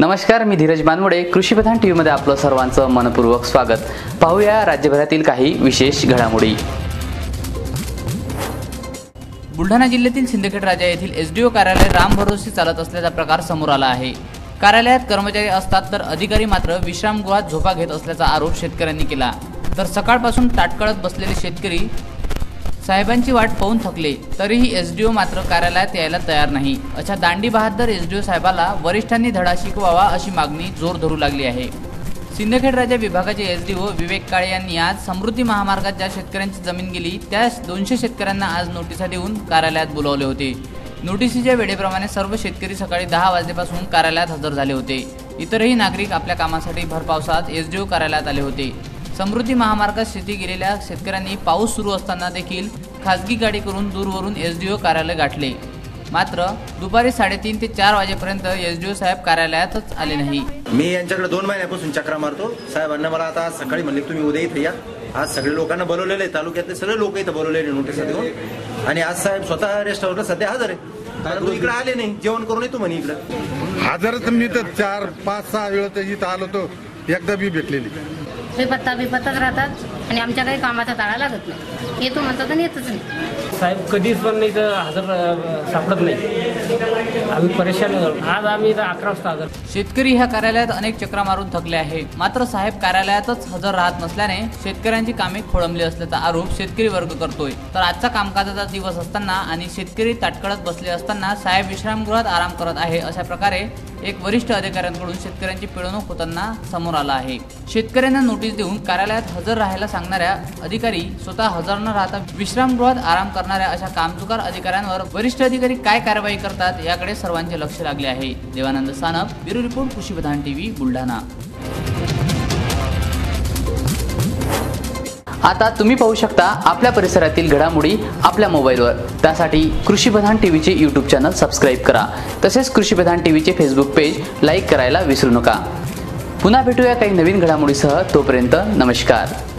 नमस्कार मी धीरज बानवडे कृषीप्रधान टी व्हीमध्ये आपलं सर्वांचं मनपूर्वक स्वागत. पाहूया राज्यभरातील काही विशेष घडामोडी. बुलढाणा जिल्ह्यातील सिंदखेड राजा येथील एस डी ओ कार्यालय राम भरोसे चालत असल्याचा प्रकार समोर आला आहे. कार्यालयात कर्मचारी असतात तर अधिकारी मात्र विश्रामगृहात झोपा घेत असल्याचा आरोप शेतकऱ्यांनी केला. तर सकाळपासून ताटकळत बसलेले शेतकरी साहेबांची वाट पाहून थकले तरीही एस डी ओ मात्र कार्यालयात यायला तयार नाही. अशा दांडी बहादर एस डी ओ साहेबाला वरिष्ठांनी धडा शिकवावा अशी मागणी जोर धरू लागली आहे. सिंदखेड राजा विभागाचे एस डी ओ विवेक काळे यांनी आज समृद्धी महामार्गात ज्या शेतकऱ्यांची जमीन गेली त्या दोनशे शेतकऱ्यांना आज नोटिसा देऊन कार्यालयात बोलावले होते. नोटिसीच्या वेळेप्रमाणे सर्व शेतकरी सकाळी दहा वाजल्यापासून कार्यालयात हजर झाले होते. इतरही नागरिक आपल्या कामासाठी भरपावसात एस डी ओ कार्यालयात आले होते. समृद्धी महामार्गात शेती गेलेल्या शेतकऱ्यांनी पाऊस सुरू असताना देखील खासगी गाडी करून दूरवरून एस डी ओ कार्यालय गाठले. मात्र दुपारी साडेतीन ते चार वाजेपर्यंत एस डी ओ साहेब कार्यालयातच आले नाही. मी यांच्याकडे दोन महिन्यापासून चक्रा मारतो. साहेबांना मला आता आज सकाळी म्हणले तुम्ही उद्या इथे या. आज सगळे लोकांना बोलवलेले आहे. तालुक्यातले सगळे लोक इथं बोलवलेले नोटीस देऊन. आणि आज साहेब स्वतः रेस्टॉरंटला सध्या हजर आहे कारण तू इकडे आले नाही. जेवण करून येतो म्हणे इकडं. हजरच मी तर चार पाच सहा वेळ तर इथं आलो तो एकदा बी भेटलेली. बेपत्ता बेपत्ताच राहतात आणि आमच्या काही कामाचा ताळा लागत नाही. येतो म्हणतात आणि येतच नाही. साहेब कधीच पण नाही तर हजर सापडत नाही. आम्ही परेशान आज आम्ही इथं अकरा वाजता हजर. शेतकरी ह्या कार्यालयात अनेक चक्रा मारून थकले आहे. मात्र साहेब कार्यालयातच हजर राहत नसल्याने शेतकऱ्यांची कामे खोळंबली असल्याचा आरोप शेतकरी वर्ग करतोय. तर आजचा कामकाजाचा दिवस असताना आणि शेतकरी ताटकळत बसले असताना साहेब विश्रामगृहात आराम करत आहे अशा प्रकारे एक वरिष्ठ अधिकाऱ्यांकडून शेतकऱ्यांची पिळवणूक होताना समोर आला आहे. शेतकऱ्यांना नोटीस देऊन कार्यालयात हजर राहायला सांगणाऱ्या अधिकारी स्वतः हजर न राहता विश्रामगृहात आराम करणाऱ्या अशा कामचुकार अधिकाऱ्यांवर वरिष्ठ अधिकारी काय कारवाई करतात याकडे सर्वांचे लक्ष लागले आहे. Devanand Sanap bureau report Krushipradhan TV Buldhana. आता तुम्ही पाहू शकता आपल्या परिसरातील घडामोडी आपल्या मोबाईलवर. त्यासाठी कृषीप्रधान टीव्हीचे यूट्यूब चॅनल सबस्क्राईब करा. तसेच कृषीप्रधान टीव्हीचे फेसबुक पेज लाईक करायला विसरू नका. पुन्हा भेटूया काही नवीन घडामोडीसह. तोपर्यंत नमस्कार.